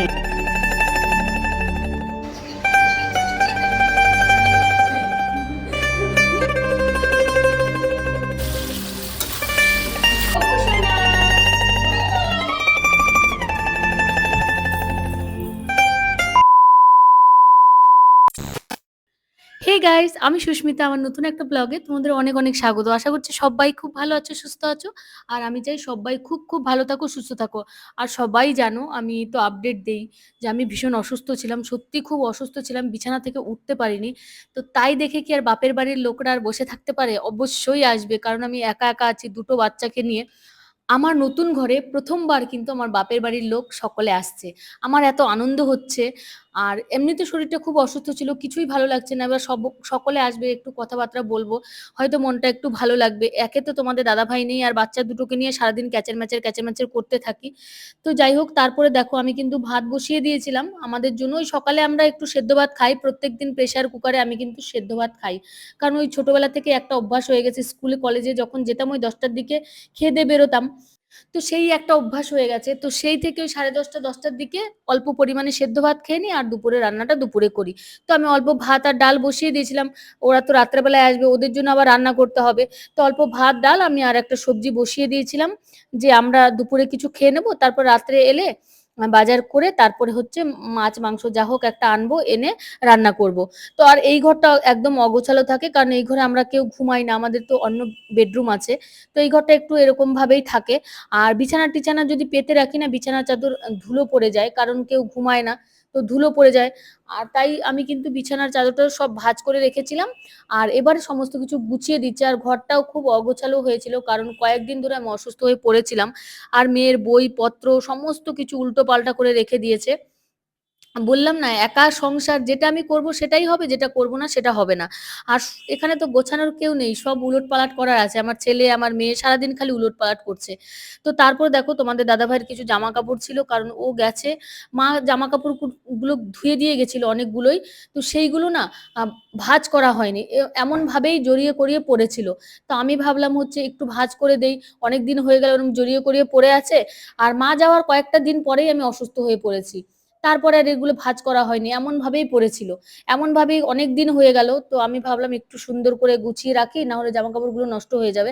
Thank you. Guys আমি সুস্মিতা আমার নতুন একটা ব্লগে তোমাদের অনেক অনেক স্বাগত। আশা করছি সবাই খুব ভালো আছো, সুস্থ আছো। আর আমি চাই সবাই খুব খুব ভালো থাকো, সুস্থ থাকো। আর সবাই জানো আমি তো আপডেট দেই যে আমি ভীষণ অসুস্থ ছিলাম, সত্যি খুব অসুস্থ ছিলাম, বিছানা থেকে উঠতে পারিনি। তো তাই দেখে কি আর বাপের বাড়ির লোকরা আর বসে থাকতে পারে? অবশ্যই আসবে, কারণ আমি একা একা আছি দুটো বাচ্চাকে নিয়ে। আমার নতুন ঘরে প্রথমবার কিন্তু আমার বাপের বাড়ির লোক সকলে আসছে। আমার এত আনন্দ হচ্ছে। আর এমনিতে শরীরটা খুব অসুস্থ ছিল, কিছুই ভালো লাগছে না। এবার সব সকলে আসবে, একটু কথাবার্তা বলব। হয়তো মনটা একটু ভালো লাগবে। একে তো তোমাদের দাদাভাই নেই, আর বাচ্চা দুটোকে নিয়ে সারাদিন ক্যাচের ম্যাচের ক্যাচের ম্যাচের করতে থাকি। তো যাই হোক, তারপরে দেখো, আমি কিন্তু ভাত বসিয়ে দিয়েছিলাম। আমাদের জন্য ওই সকালে আমরা একটু সেদ্ধ ভাত খাই। প্রত্যেক দিন প্রেশার কুকারে আমি কিন্তু সেদ্ধ ভাত খাই। কারণ ওই ছোটবেলা থেকে একটা অভ্যাস হয়ে গেছে। স্কুলে কলেজে যখন যেতাম, ওই দশটার দিকে খেয়ে দিয়ে বেরোতাম। তো সেই একটা অভ্যাস হয়ে গেছে। তো সেই থেকে ওই সাড়ে দশটা, দশটার দিকে অল্প পরিমাণে সেদ্ধ ভাত খেয়ে নিই আর দুপুরে রান্নাটা দুপুরে করি। তো আমি অল্প ভাত আর ডাল বসিয়ে দিয়েছিলাম। ওরা তো রাত্রেবেলায় আসবে, ওদের জন্য আবার রান্না করতে হবে। তো অল্প ভাত, ডাল আমি আর একটা সবজি বসিয়ে দিয়েছিলাম যে আমরা দুপুরে কিছু খেয়ে নেব, তারপর রাত্রে এলে বাজার করে তারপরে হচ্ছে মাছ, মাংস যা হোক একটা আনব, এনে রান্না করব। তো আর এই ঘরটা একদম অগোছালো থাকে, কারণ এই ঘরে আমরা কেউ ঘুমাই না, আমাদের তো অন্য বেডরুম আছে। তো এই ঘরটা একটু এরকম ভাবেই থাকে। আর বিছানা টিছানা যদি পেতে রাখি না বিছানা চাদর ধুলো পড়ে যায়, কারণ কেউ ঘুমায় না। তো ধুলো পড়ে যায়। আর তাই আমি কিন্তু বিছানার চাদরটা সব ভাজ করে রেখেছিলাম। আর এবারে সমস্ত কিছু গুছিয়ে দিচ্ছে। আর ঘরটাও খুব অগোছালো হয়েছিল, কারণ কয়েকদিন ধরে আমি অসুস্থ হয়ে পড়েছিলাম। আর মেয়ের বইপত্র, সমস্ত কিছু উল্টো পাল্টা করে রেখে দিয়েছে। বললাম না, একা সংসার যেটা আমি করব সেটাই হবে, যেটা করব না সেটা হবে না। আর এখানে তো গোছানোর কেউ নেই, সব উলট পালাট করার আছে। আমার ছেলে, আমার মেয়ে সারাদিন খালি উলট পালাট করছে। তো তারপর দেখো তোমাদের দাদা ভাইয়ের কিছু জামা কাপড় ছিল, কারণ ও গেছে। মা জামা কাপড়গুলো ধুয়ে দিয়ে গেছিল অনেকগুলোই। তো সেইগুলো না ভাজ করা হয়নি। এমন ভাবেই জড়িয়ে করিয়ে পড়েছিল। তো আমি ভাবলাম হচ্ছে একটু ভাজ করে দেই। অনেক দিন হয়ে গেল ওরকম জড়িয়ে করিয়ে পড়ে আছে। আর মা যাওয়ার কয়েকটা দিন পরেই আমি অসুস্থ হয়ে পড়েছি। তারপরে আর এগুলো ভাজ করা হয়নি এমন ভাবেই পড়েছিল। এমন ভাবেই অনেক দিন হয়ে গেল, তো আমি ভাবলাম একটু সুন্দর করে গুছিয়ে রাখি না হলে জামা কাপড়গুলো নষ্ট হয়ে যাবে।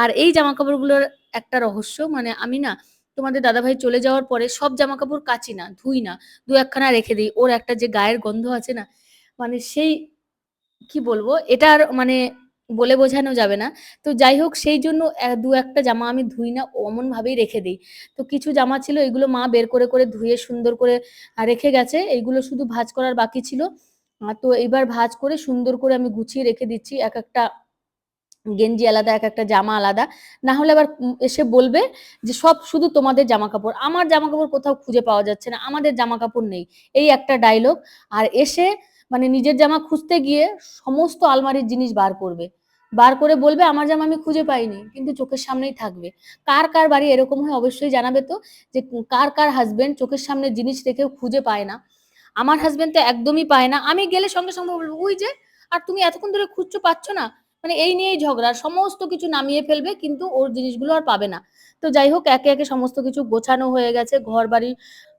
আর এই জামা কাপড়গুলোর একটা রহস্য মানে আমি না, তোমাদের দাদাভাই চলে যাওয়ার পরে সব জামা কাপড় কাচি না, ধুই না, দু একখানা রেখে দিই। ওর একটা যে গায়ের গন্ধ আছে না মানে সেই, কি বলব, এটার মানে বলে বোঝানো যাবে না। তো যাই হোক সেই জন্য দু একটা জামা আমি ধুই না অমন ভাবেই রেখে দিই। তো কিছু জামা ছিল, এগুলো মা বের করে করে ধুয়ে সুন্দর করে রেখে গেছে। এইগুলো শুধু ভাজ করার বাকি ছিল। তো এবার ভাজ করে সুন্দর করে আমি গুছিয়ে রেখে দিচ্ছি। এক একটা গেঞ্জি আলাদা, এক একটা জামা আলাদা। না হলে আবার এসে বলবে যে, সব শুধু তোমাদের জামা কাপড় আমার জামা কাপড় কোথাও খুঁজে পাওয়া যাচ্ছে না, আমাদের জামা কাপড় নেই। এই একটা ডায়লগ আর এসে মানে নিজের জামা খুঁজতে গিয়ে সমস্ত আলমারির জিনিস বার করবে। বার করে বলবে, আমার জামা আমি খুঁজে পাইনি, কিন্তু চোখের সামনেই থাকবে। কার কার বাড়ি এরকম হয় অবশ্যই জানাবে তো, যে কার কার হাজবেন্ড চোখের সামনে জিনিস রেখেও খুঁজে পায় না। আমার হাজবেন্ড তো একদমই পায় না। আমি গেলে সঙ্গে সঙ্গে বলব, ওই যে, আর তুমি এতক্ষণ ধরে খুঁজছো, পাচ্ছ না? মানে এই নিয়েই ঝগড়া, সমস্ত কিছু নামিয়ে ফেলবে কিন্তু ওর জিনিসগুলো আর পাবে না। তো যাই হোক, একে একে সমস্ত কিছু গোছানো হয়ে গেছে ঘর বাড়ি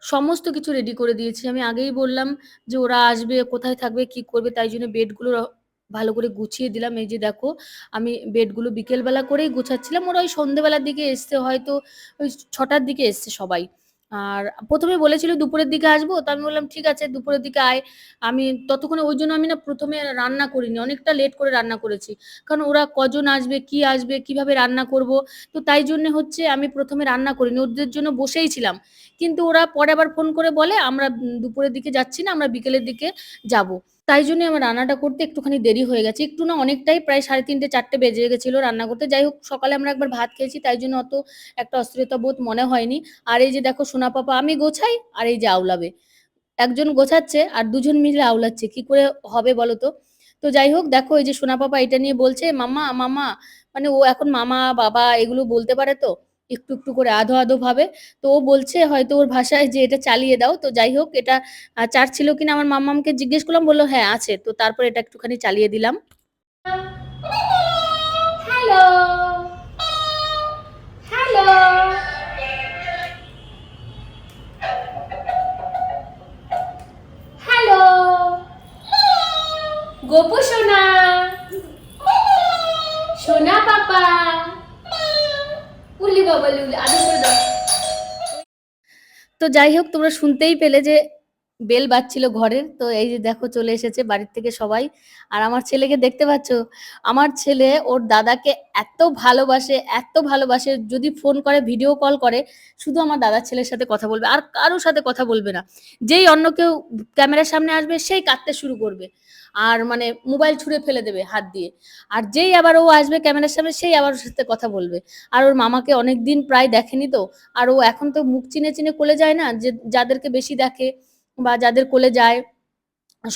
সমস্ত কিছু রেডি করে দিয়েছি। আমি আগেই বললাম যে ওরা আসবে, কোথায় থাকবে, কি করবে, তাই জন্য বেডগুলো ভালো করে গুছিয়ে দিলাম। এই যে দেখো, আমি বেডগুলো বিকেলবেলা করেই গুছাচ্ছিলাম। ওরা ওই সন্ধেবেলার দিকে এসছে, হয়তো ওই ছটার দিকে এসছে সবাই। আর প্রথমে বলেছিল দুপুরের দিকে আসব, তো আমি বললাম, ঠিক আছে, দুপুরের দিকে আয়। আমি ততক্ষণে ওই জন্য আমি না প্রথমে রান্না করিনি, অনেকটা লেট করে রান্না করেছি। কারণ ওরা কজন আসবে, কি আসবে, কীভাবে রান্না করব? তো তাই জন্য হচ্ছে আমি প্রথমে রান্না করিনি, ওদের জন্য বসেই ছিলাম। কিন্তু ওরা পরে আবার ফোন করে বলে, আমরা দুপুরের দিকে যাচ্ছি না, আমরা বিকেলের দিকে যাব। তাই জন্য আমার রান্নাটা করতে একটুখানি দেরি হয়ে গেছে। একটু না অনেকটাই প্রায় সাড়ে তিনটে, চারটে বেজে গেছিল রান্না করতে। যাই হোক, সকালে আমরা একবার ভাত খেয়েছি, তাই জন্য অত একটা অস্থিরতা বোধ মনে হয়নি। আর এই যে দেখো, সোনা পাপা, আমি গোছাই আর এই যে আউলাবে। একজন গোছাচ্ছে আর দুজন মিলে আওলাচ্ছে কি করে হবে বলো তো? তো যাই হোক, দেখো এই যে সোনা পাপা এটা নিয়ে বলছে মামা মামা মানে ও এখন মামা, বাবা এগুলো বলতে পারে তো? একটু একটু করে আধো আধো ভাবে। তো ও বলছে হয়তো ওর ভাষায় যে এটা চালিয়ে দাও। তো যাই হোক, এটা চার ছিল কিনা আমার মাম্মামকে জিজ্ঞেস করলাম, বলল হ্যাঁ আছে। তো তারপর এটা একটুখানি চালিয়ে দিলাম। হ্যালো। গোপু সোনা। সোনা পাপা। বাবা লুলি আদর করে দাও। তো যাই হোক, তোমরা শুনতেই পেলে যে বেল বাজছিল ঘরের, তো এই যে দেখো চলে এসেছে বাড়ির থেকে সবাই। আর আমার ছেলেকে দেখতে পাচ্ছ? আমার ছেলে ওর দাদাকে এত ভালোবাসে এত ভালোবাসে, যদি ফোন করে ভিডিও কল করে, শুধু আমার দাদার ছেলের সাথে কথা বলবে, আর কারোর সাথে কথা বলবে না। যেই অন্য কেউ ক্যামেরার সামনে আসবে, সেই কাঁদতে শুরু করবে। আর মানে মোবাইল ছুঁড়ে ফেলে দেবে হাত দিয়ে। আর যেই আবার ও আসবে ক্যামেরার সামনে, সেই আবার ওর সাথে কথা বলবে। আর ওর মামাকে অনেক দিন প্রায় দেখেনি তো। আর ও এখন তো মুখ চিনে চিনে কোলে যায় না, যে যাদেরকে বেশি দেখে বা যাদের কোলে যায়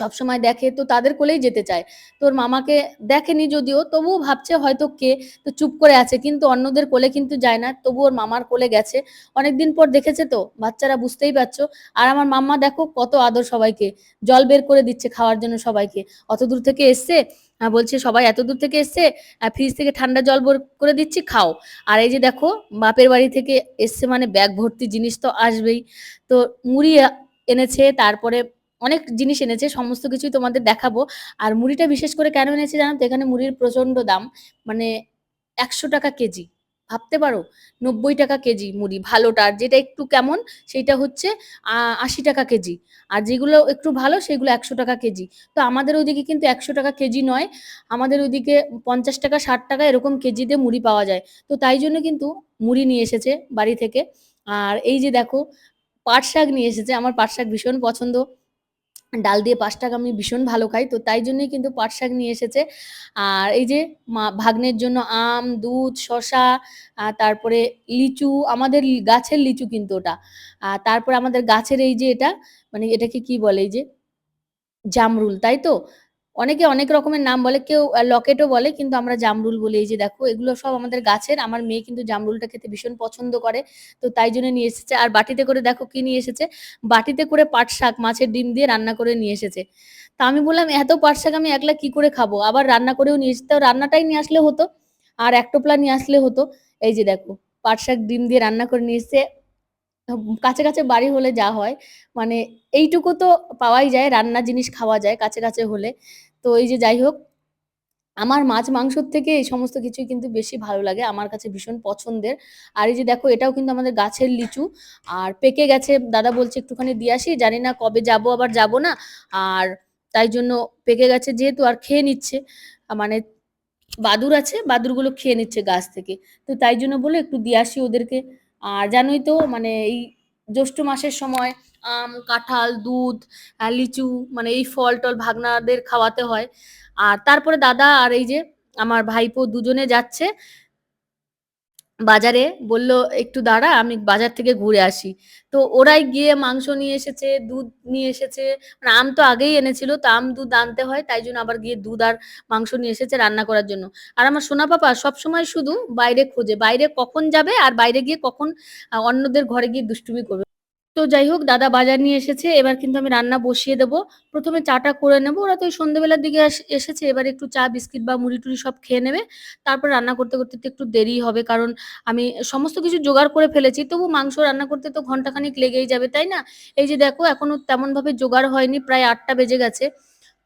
সবসময় দেখে, তো তাদের কোলেই যেতে চায়। তোর মামাকে দেখেনি যদিও, তবুও ভাবছে হয়তো কে, তো চুপ করে আছে, কিন্তু অন্যদের কোলে কিন্তু যায় না, তবু ওর মামার কোলে গেছে। অনেকদিন পর দেখেছে তো, বাচ্চারা বুঝতেই পারছ। আর আমার মাম্মা দেখো কত আদর সবাইকে, জল বের করে দিচ্ছে খাওয়ার জন্য সবাইকে। অত দূর থেকে এসছে বলছে সবাই এত দূর থেকে এসছে ফ্রিজ থেকে ঠান্ডা জল বের করে দিচ্ছি, খাও। আর এই যে দেখো, বাপের বাড়ি থেকে এসছে মানে ব্যাগ ভর্তি জিনিস তো আসবেই। তো মুড়ি এনেছে, তারপরে অনেক জিনিস এনেছে, সমস্ত কিছুই তোমাদের দেখাবো। আর মুড়িটা বিশেষ করে কেন এনেছে জানো তো? এখানে মুড়ির প্রচণ্ড দাম। মানে একশো টাকা কেজি। ভাবতে পারো? নব্বই টাকা কেজি মুড়ি ভালোটার যেটা একটু কেমন, সেইটা হচ্ছে আশি টাকা কেজি। আর যেগুলো একটু ভালো, সেগুলো একশো টাকা কেজি। তো আমাদের ওইদিকে কিন্তু একশো টাকা কেজি নয়। আমাদের ওইদিকে পঞ্চাশ টাকা, ষাট টাকা এরকম কেজিতে মুড়ি পাওয়া যায়। তো তাই জন্য কিন্তু মুড়ি নিয়ে এসেছে বাড়ি থেকে। আর এই যে দেখো, পাট শাক নিয়ে এসেছে। আমার পাট শাক ভীষণ পছন্দ। ডাল দিয়ে পাট শাক আমি ভীষণ ভালো খাই, তো তাই জন্যই কিন্তু পাট শাক নিয়ে এসেছে। আর এই যে মা, ভাগ্নের জন্য আম, দুধ শশা তারপরে লিচু, আমাদের গাছের লিচু কিন্তু ওটা। তারপরে আমাদের গাছের এই যে এটা মানে এটাকে কি বলে এই যে? জামরুল, তাই তো? অনেকে অনেক রকমের নাম বলে, কেউ লকেটও বলে, কিন্তু আমরা জামরুল বলি। এই যে দেখো, এগুলো সব আমাদের গাছের। আমার মেয়ে কিন্তু জামরুলটা খেতে ভীষণ পছন্দ করে, তো তাই জন্য নিয়ে এসেছে। আর বাটিতে করে দেখো কি নিয়ে এসেছে? বাটিতে করে পাট শাক, মাছের ডিম দিয়ে রান্না করে নিয়ে এসেছে। তা আমি বললাম, এত পাট শাক আমি একলা কি করে খাব? আবার রান্না করেও নিয়ে এসেছে। রান্নাটাই নিয়ে আসলে হতো, আর এক টোপলা নিয়ে আসলে হতো। এই যে দেখো, পাট শাক, ডিম দিয়ে রান্না করে নিয়ে এসেছে। কাছে কাছে বাড়ি হলে যা হয় মানে এইটুকু তো পাওয়াই যায়, রান্না জিনিস খাওয়া যায় কাছে কাছে হলে। তো এই যে যাই হোক, আমার মাছ মাংসর থেকে এই সমস্ত কিছুই কিন্তু বেশি ভালো লাগে, আমার কাছে ভীষণ পছন্দের। আর এই যে দেখো, এটাও কিন্তু আমাদের গাছের লিচু। আর পেকে গেছে, দাদা বলছে একটুখানি দিয়ে আসি, জানি না কবে যাব, আবার যাব না। আর তাই জন্য পেকে গেছে যেহেতু, আর খেয়ে নিচ্ছে। মানে বাদুর আছে, বাদুরগুলো খেয়ে নিচ্ছে গাছ থেকে। তো তাই জন্য বলে একটু দিয়ে আসি ওদেরকে। আর জানোই তো মানে এই জ্যৈষ্ঠ মাসের সময় আম, কাঁঠাল, দুধ লিচু মানে এই ফল টল ভাগনাদের খাওয়াতে হয়। আর তারপরে দাদা আর এই যে আমার ভাইপো দুজনে যাচ্ছে বাজারে বলল, একটু দাঁড়া, আমি বাজার থেকে ঘুরে আসি। তো ওরাই গিয়ে মাংস নিয়ে এসেছে, দুধ নিয়ে এসেছে। মানে আম তো আগেই এনেছিল, তো আম দুধ আনতে হয়, তাই জন্য আবার গিয়ে দুধ আর মাংস নিয়ে এসেছে রান্না করার জন্য। আর আমার সোনা পাপা সবসময় শুধু বাইরে খোঁজে, বাইরে কখন যাবে আর বাইরে গিয়ে কখন অন্যদের ঘরে গিয়ে দুষ্টুমি করবে। তো যাই হোক, দাদা বাজার নিয়ে এসেছে। এবার কিন্তু আমি রান্না বসিয়ে দেবো। প্রথমে চাটা করে নেব। ওরা তো সন্ধ্যেবেলার দিকে এসেছে। এবার একটু চা, বিস্কিট বা মুড়ি টুড়ি সব খেয়ে নেবে। তারপর রান্না করতে করতে তো একটু দেরি হবে। কারণ আমি সমস্ত কিছু জোগাড় করে ফেলেছি। তবু মাংস রান্না করতে তো ঘন্টাখানিক লেগেই যাবে, তাই না? এই যে দেখো, এখনও তেমন ভাবে জোগাড় হয়নি। প্রায় আটটা বেজে গেছে।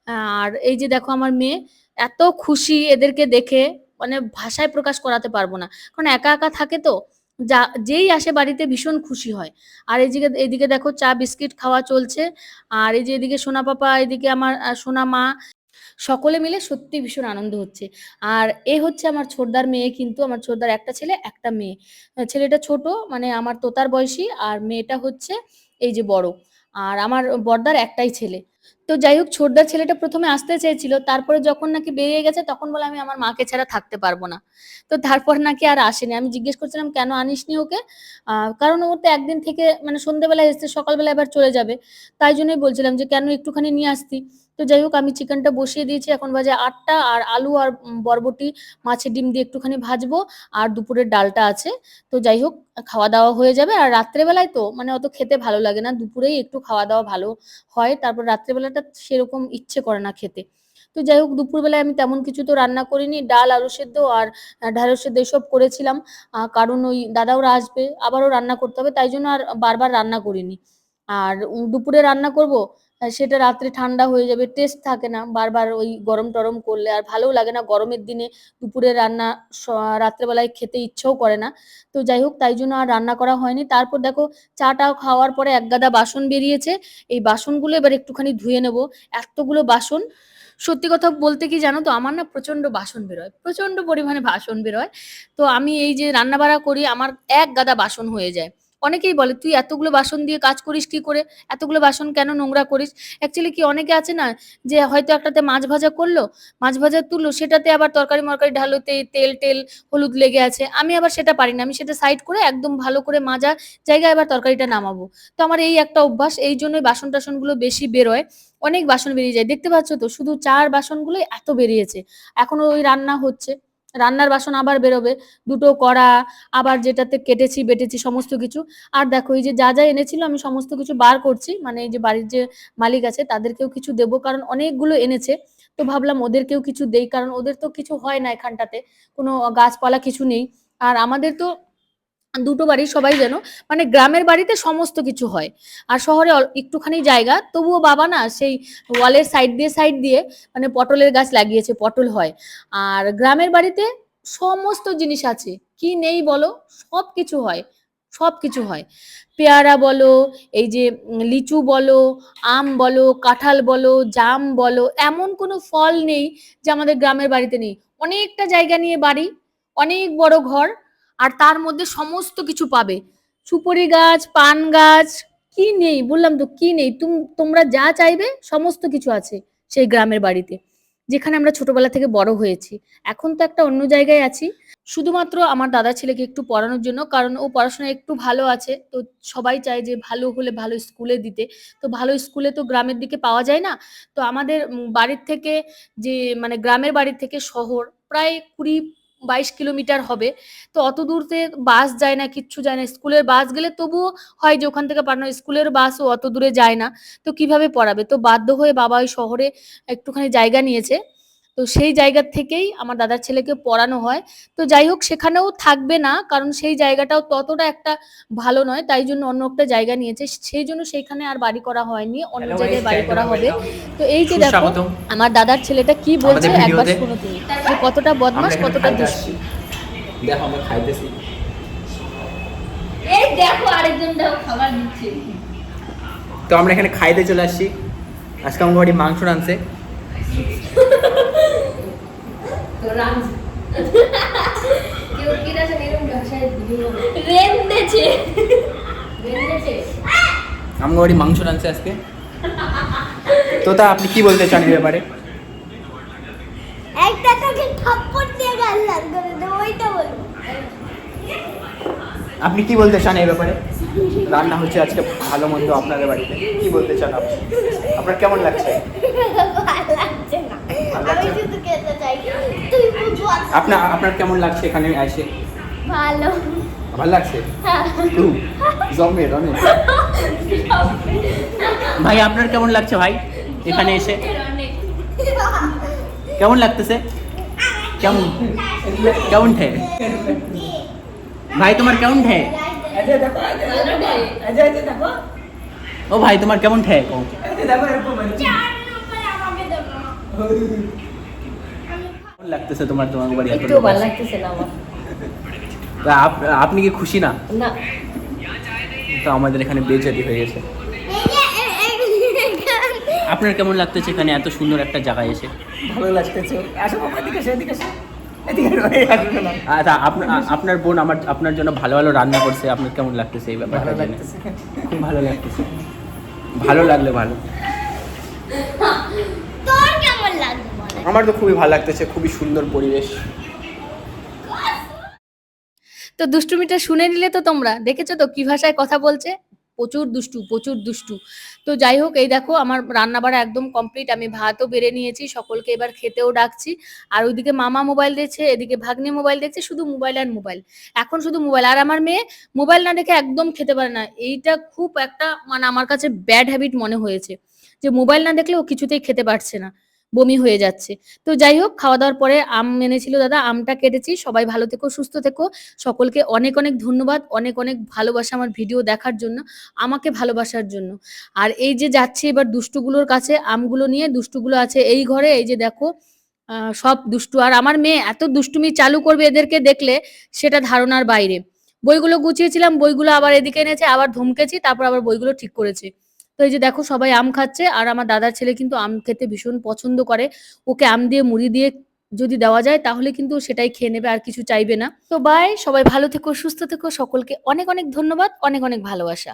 আর এই যে দেখো আমার মেয়ে, এত খুশি এদেরকে দেখে। মানে ভাষায় প্রকাশ করাতে পারব না। কারণ একা একা থাকে তো। যা, যেই আসে বাড়িতে ভীষণ খুশি হয়। আর এইদিকে এদিকে দেখো চা, বিস্কিট খাওয়া চলছে। আর এই যে এদিকে সোনা পাপা, এদিকে আমার সোনা মা, সকলে মিলে সত্যি ভীষণ আনন্দ হচ্ছে। আর এ হচ্ছে আমার ছোটদার মেয়ে কিন্তু, আমার ছোটদার একটা ছেলে, একটা মেয়ে। ছেলেটা ছোট মানে আমার তোতার বয়সী, আর মেয়েটা হচ্ছে এই যে বড়। আর আমার বর্দার একটাই ছেলে। তো যাই হোক, ছোটদার ছেলেটা প্রথমে আসতে চেয়েছিল, তারপরে যখন নাকি বেরিয়ে গেছে, তখন বলে আমি আমার মাকে ছাড়া থাকতে পারব না। তো তারপর নাকি আর আসেনি। আমি জিজ্ঞেস করছিলাম, কেন আনিসনি ওকে? কারণ ও তো একদিন থেকে মানে সন্ধ্যেবেলায় এসছে সকালবেলা এবার চলে যাবে। তাই জন্যই বলছিলাম যে, কেন একটুখানি নিয়ে আসতি? তো যাই হোক আমি চিকেনটা বসিয়ে দিয়েছি। এখন বাজে আটটা আর আলু আর বরবটি মাছের ডিম দিয়ে একটুখানি ভাজবো আর দুপুরের ডালটা আছে। তো যাই হোক খাওয়া দাওয়া হয়ে যাবে। আর রাত্রেবেলায় তো মানে অত খেতে ভালো লাগে না। দুপুরেই একটু খাওয়া দাওয়া ভালো হয়। তারপর রাত্রেবেলাটা সেরকম ইচ্ছে করে না খেতে। তো যাই হোক দুপুরবেলায় আমি তেমন কিছু তো রান্না করিনি। ডাল আলু সেদ্ধ আর আহ, ঢ্যাঁড়স সেদ্ধ এসব করেছিলাম। কারণ ওই দাদাওরা আসবে আবারও রান্না করতে হবে। তাই জন্য আর বারবার রান্না করিনি। আর দুপুরে রান্না করব সেটা রাত্রে ঠান্ডা হয়ে যাবে টেস্ট থাকে না, বারবার ওই গরম টরম করলে আর ভালোও লাগে না, গরমের দিনে দুপুরে রান্না রাত্রেবেলায় খেতে ইচ্ছেও করে না। তো যাই হোক, তাই জন্য আর রান্না করা হয়নি। তারপর দেখো চাটা খাওয়ার পরে এক গাদা বাসন বেরিয়েছে, এই বাসনগুলো এবার একটুখানি ধুয়ে নেব। এতগুলো বাসন, সত্যি কথা বলতে কি জানো তো, আমার না প্রচণ্ড বাসন বেরোয় প্রচণ্ড পরিমাণে বাসন বেরোয়। তো আমি এই যে রান্না বাড়া করি, আমার এক গাদা বাসন হয়ে যায়। অনেকেই বলে, তুই এতগুলো বাসন দিয়ে কাজ করিস কি করে? এতগুলো বাসন কেন নোংরা করিস? অ্যাকচুয়ালি কি অনেকে আছে না, যে হয়তো একটাতে মাছ ভাজা করল, মাছ ভাজা তুললো, সেটাতে আবার তরকারি মরকারি ঢালোতে তেল টেল হলুদ লেগে আছে। আমি আবার সেটা পারি না, আমি সেটা সাইড করে একদম ভালো করে মাজা জায়গায় আবার তরকারিটা নামাবো। তো আমার এই একটা অভ্যাস, এই জন্যই বাসন টাসনগুলো বেশি বেরোয়। অনেক বাসন বেরিয়ে যায়। দেখতে পাচ্ছ তো, শুধু চার বাসনগুলোই এত বেরিয়েছে। এখনও ওই রান্না হচ্ছে। রান্নার বাসন আবার বেরোবে, দুটো কড়া, আবার যেটাতে কেটেছি, বেটেছি, সমস্ত কিছু। আর দেখো, এই যে যা যা এনেছিল, আমি সমস্ত কিছু বার করছি। মানে এই যে বাড়ির যে মালিক আছে, তাদেরকেও কিছু দেব, কারণ অনেকগুলো এনেছে। তো ভাবলাম ওদেরকেও কিছু দেই, কারণ ওদের তো কিছু হয় না এখানটাতে। কোনো গাছপালা কিছু নেই। আর আমাদের তো দুটো বাড়ি সবাই যেন মানে গ্রামের বাড়িতে সমস্ত কিছু হয়। আর শহরে একটুখানি জায়গা, তবুও বাবা না সেই ওয়ালের সাইড দিয়ে সাইড দিয়ে মানে পটলের গাছ লাগিয়েছে, পটল হয়। আর গ্রামের বাড়িতে সমস্ত জিনিস আছে, কি নেই বলো, সব কিছু হয়, সব কিছু হয়। পেয়ারা বলো, এই যে লিচু বলো, আম বলো, কাঁঠাল বলো, জাম বলো, এমন কোনো ফল নেই যে আমাদের গ্রামের বাড়িতে নেই। অনেকটা জায়গা নিয়ে বাড়ি, অনেক বড় ঘর আর তার মধ্যে সমস্ত কিছু পাবে। সুপারি গাছ, পান গাছ, কি নেই? বললাম তো, কি নেই? তুম, তোমরা যা চাইবে, সমস্ত কিছু আছে সেই গ্রামের বাড়িতে, যেখানে আমরা ছোটবেলা থেকে বড় হয়েছি। এখন তো একটা অন্য জায়গায় আছি। শুধুমাত্র আমার দাদা ছেলেকে একটু পড়ানোর জন্য, কারণ ও পড়াশোনায় একটু ভালো আছে। তো সবাই চায় যে ভালো হলে ভালো স্কুলে দিতে। তো ভালো স্কুলে তো গ্রামের দিকে পাওয়া যায় না। তো আমাদের বাড়ির থেকে যে মানে গ্রামের বাড়ির থেকে শহর, প্রায় কুড়ি বাইশ কিলোমিটার হবে। তো অত দূরতে বাস যায় না, কিচ্ছু যায় না। স্কুলের বাস গেলে তবুও হয় যে, ওখান থেকে পাঠানো। স্কুলের বাসও অত দূরে যায় না। তো কীভাবে পড়াবে? তো বাধ্য হয়ে বাবা ওই শহরে একটুখানি জায়গা নিয়েছে। তো সেই জায়গা থেকেই আমার দাদার ছেলেকে পড়ানো হয়। তো যাই হোক সেখানেও থাকবে না কারণ সেই জায়গাটাও ততটা একটা ভালো নয় তাই জন্য অন্য একটা জায়গা নিয়েছে। সেই জন্য সেইখানে আর বাড়ি করা হয়নি অন্য জায়গায় বাড়ি করা হবে। তো এই যে দেখো আমার দাদার ছেলেটা কি বলছে একবার। শোনো তুমি। যে কতটা বদমাস কতটা দুষ্টু। দেখো আমরা খাইতেছি। এই দেখো আরেকজনটাও খাবার দিচ্ছে। তো আমরা এখানে খাইতে চলে আসছি। আজকে আমার বাড়ি মাংস রাঁধছে তো রাম কেউ কিরা সে এরকম ভাষায় ভিডিও রেন্দেছে রেন্দেছে আমার বাড়ি মাংস রাঁধছে আজকে। তো তা আপনি কি বলতে চান এই ব্যাপারে? একটা তোকে থাপ্পড় দিয়ে গাল লাগবে তো ওইটা বলব। আপনি কি বলতে চান এই ব্যাপারে? রান্না হচ্ছে আজকে ভালো মন্দ আপনাদের বাড়িতে। কি বলতে চান আপনি? আপনার কেমন লাগছে? আপনার আপনার কেমন লাগছে এখানে এসে? ভালো। ভালো লাগছে? টু জমের অনেক ভাই আপনার কেমন লাগছে ভাই এখানে এসে? কেমন লাগতেছে? কেমন? কেমন ঠে? ভাই তোমার কেমন ঠে? ও ভাই তোমার কেমন ঠে? কও। চার নম্বর আমাকে দেবো কেমন লাগতেছে তোমার তোমার বাড়ি? একটু ভালো লাগতেছে না আমার। তা আপ- আপনি কি খুশি না? না। তো আমাদের এখানে বেজাতি হয়ে গেছে। আপনার কেমন লাগতেছে এখানে এত সুন্দর একটা জায়গায় এসে? ভালো লাগতেছে। আসো এদিকে এদিকে। আচ্ছা আপনার আপনার বোন আমার আপনার জন্য ভালো ভালো রান্না করছে। আপনার কেমন লাগতেছে এই ব্যাপারটা ভালো লাগতেছে। খুব ভালো লাগতেছে। ভালো লাগলে ভালো তোর কেমন লাগবে বলে আমার তো খুবই ভালো লাগতেছে, খুবই সুন্দর পরিবেশ। তো দুষ্টুমিটা শুনে নিলে তো তোমরা। দেখেছ তো কি ভাষায় কথা বলছে? প্রচুর দুষ্টু প্রচুর দুষ্টু। তো যাই হোক, এই দেখো আমার রান্না বাড়া একদম কমপ্লিট আমি ভাতও বেড়ে নিয়েছি, সকলকে এবার খেতেও ডাকছি। আর ওইদিকে মামা মোবাইল দেখছে, এদিকে ভাগ্নি মোবাইল দেখছে, শুধু মোবাইল আর মোবাইল। এখন শুধু মোবাইল। আর আমার মেয়ে মোবাইল না দেখে একদম খেতে পারে না। এইটা খুব একটা মানে আমার কাছে ব্যাড হ্যাবিট মনে হয়েছে। যে মোবাইল না দেখলে ও কিছুতেই খেতে পারছে না। বমি হয়ে যাচ্ছে। তো যাই হোক খাওয়া দাওয়ার পরে আম এনেছিল দাদা, আমটা কেটেছি। সবাই ভালো থেকো, সুস্থ থেকো। সকলকে অনেক অনেক ধন্যবাদ, অনেক অনেক ভালোবাসা আমার ভিডিও দেখার জন্য, আমাকে ভালোবাসার জন্য। আর এই যে যাচ্ছি এবার দুষ্টুগুলোর কাছে আমগুলো নিয়ে, দুষ্টুগুলো আছে এই ঘরে, এই যে দেখো সব দুষ্টু। আর আমার মেয়ে এত দুষ্টুমি চালু করবে এদেরকে দেখলে, সেটা ধারণার বাইরে। বইগুলো গুছিয়েছিলাম, বইগুলো আবার এদিকে এনেছে, আবার ধমকেছি, তারপর আবার বইগুলো ঠিক করেছে। তো এই যে দেখো সবাই আম খাচ্ছে, আর আমার দাদার ছেলে কিন্তু আম খেতে ভীষণ পছন্দ করে। ওকে আম দিয়ে মুড়ি দিয়ে যদি দেওয়া যায়, তাহলে কিন্তু সেটাই খেয়ে নেবে, আর কিছু চাইবে না। তো বাই সবাই ভালো থেকো, সুস্থ থেকো, সকলকে অনেক অনেক ধন্যবাদ, অনেক অনেক ভালোবাসা।